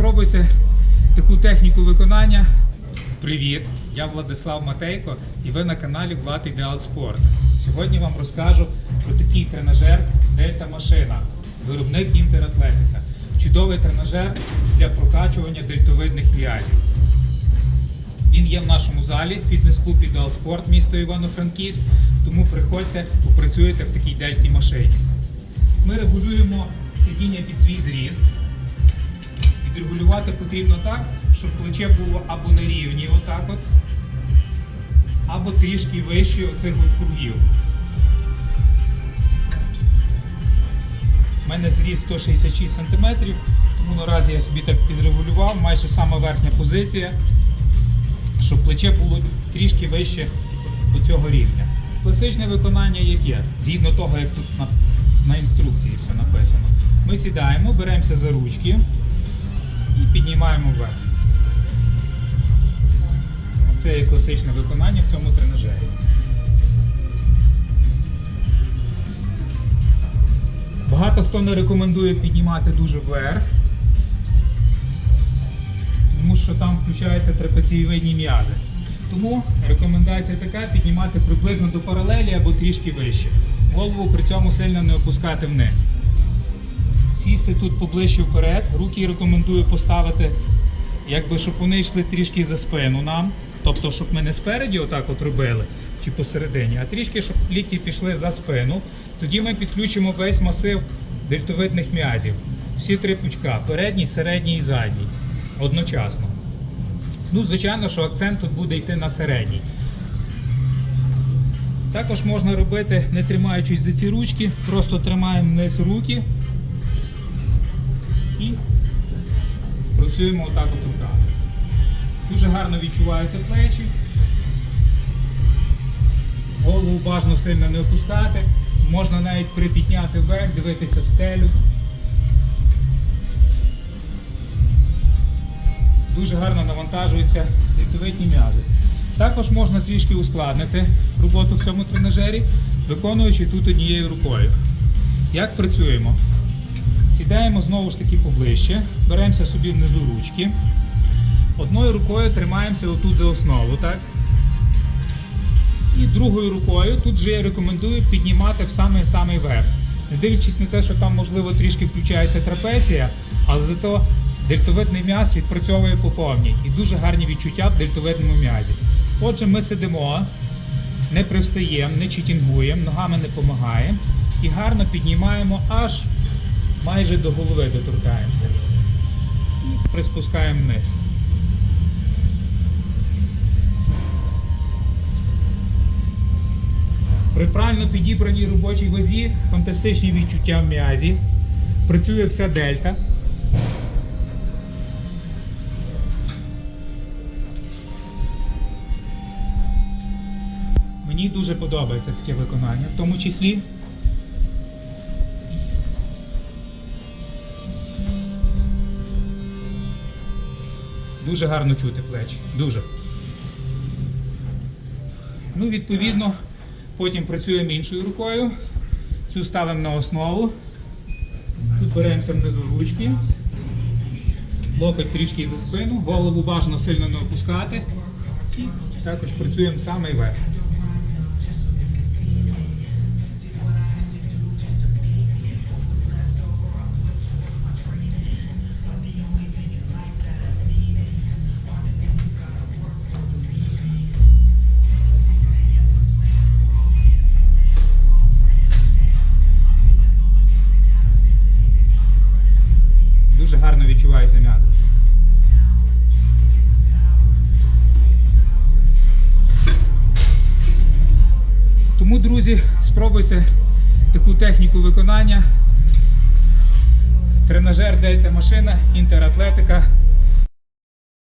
спробуйте таку техніку виконання. Привіт! Я Владислав Матейко і ви на каналі Влад Ідеал Спорт. Сьогодні вам розкажу про такий тренажер Дельта Машина, виробник Інтератлетика. Чудовий тренажер для прокачування дельтовидних м'язів. Він є в нашому залі, фітнес-клуб Ідеал Спорт, місто Івано-Франківськ. Тому приходьте, попрацюєте в такій дельтій машині. Ми регулюємо сидіння під свій зріст. Відрегулювати потрібно так, щоб плече було або на рівні, отак от, або трішки вище оцих от кругів. У мене зріст 166 см, тому наразі я собі так підрегулював, майже сама верхня позиція, щоб плече було трішки вище до цього рівня. Класичне виконання яке? Згідно того, як тут на, на інструкції все написано. Ми сідаємо, беремося за ручки піднімаємо вверх. Це є класичне виконання в цьому тренажері. Багато хто не рекомендує піднімати дуже вверх, тому що там включаються трапецієвидні м'язи. Тому рекомендація така піднімати приблизно до паралелі або трішки вище. Голову при цьому сильно не опускати вниз. Сісти тут поближче вперед. Руки рекомендую поставити, якби щоб вони йшли трішки за спину нам. Тобто, щоб ми не спереді отак от робили чи посередині, а трішки, щоб лікті пішли за спину. Тоді ми підключимо весь масив дельтовидних м'язів. Всі три пучка передній, середній і задній. Одночасно. Ну, звичайно, що акцент тут буде йти на середній. Також можна робити, не тримаючись за ці ручки, просто тримаємо вниз руки і працюємо отак от руками. Дуже гарно відчуваються плечі. Голову бажано сильно не опускати. Можна навіть припідняти вверх, дивитися в стелю. Дуже гарно навантажуються ліктовидні м'язи. Також можна трішки ускладнити роботу в цьому тренажері, виконуючи тут однією рукою. Як працюємо? Сідаємо знову ж таки поближче, беремося собі внизу ручки. Одною рукою тримаємося отут за основу, так? І другою рукою тут же я рекомендую піднімати в самий-самий верх. Не дивлячись на те, що там можливо трішки включається трапеція, але зато дельтовидний м'яз відпрацьовує по повній і дуже гарні відчуття в дельтовидному м'язі. Отже, ми сидимо, не привстаємо, не читінгуємо, ногами не допомагаємо і гарно піднімаємо аж майже до голови доторкаємося. І приспускаємо вниз. При правильно підібраній робочій вазі фантастичні відчуття в м'язі. Працює вся дельта. Мені дуже подобається таке виконання, в тому числі. Дуже гарно чути плечі. Дуже. Ну, відповідно, потім працюємо іншою рукою. Цю ставимо на основу. Тут беремося внизу ручки. Локоть трішки за спину, голову бажано сильно не опускати. І також працюємо саме верх. Спробуйте таку техніку виконання. Тренажер Дельта Машина, Інтератлетика